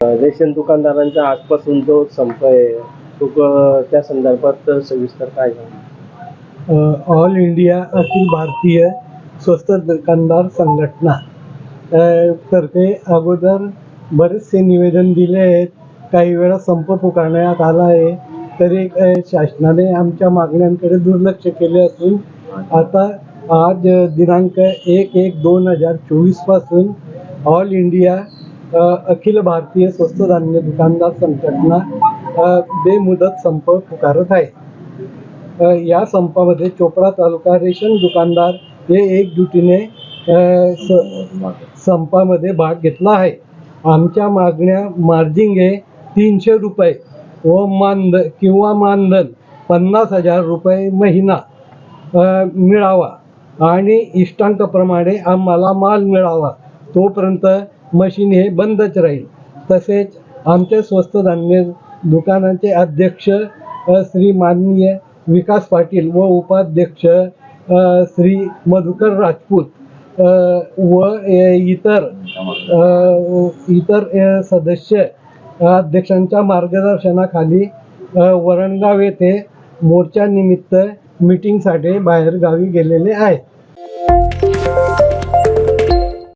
Ration दुकानदारांचा आजपासून जो संप आहे तो त्या संदर्भात सविस्तर काय ऑल इंडिया अखिल भारतीय स्वस्त दुकानदार संघटना. तर्फे अगोदर बरेचसे निवेदन दिले आहेत. काही वेळा संप पुकारण्यात आला आहे. तरी शासनाने आमच्या मागण्यांकडे दुर्लक्ष केले असून आता आज दिनांक एक एक दोन हजार चोवीसपासून ऑल इंडिया अखिल भारतीय स्वस्त धान्य दुकानदार संघटना बेमुदत संप पुकारत आहे. या संपामध्ये चोपडा तालुका रेशन दुकानदार हे एकजुटीने स- संपामध्ये भाग घेतला आहे. आमच्या मागण्या मार्जिंग हे तीनशे रुपये व मानद किंवा मानधन पन्नास हजार रुपये महिना मिळावा. आणि इष्टांकाप्रमाणे आम्हाला माल मिळावा. तोपर्यंत मशीन हे बंदच राहील. तसेच आमचे स्वस्त धान्य दुकानाचे अध्यक्ष श्री माननीय विकास पाटील व उपाध्यक्ष श्री मधुकर राजपूत व इतर इतर सदस्य अध्यक्षांच्या मार्गदर्शनाखाली वरणगाव येथे मोर्चानिमित्त मीटिंगसाठी बाहेरगावी गेलेले आहेत.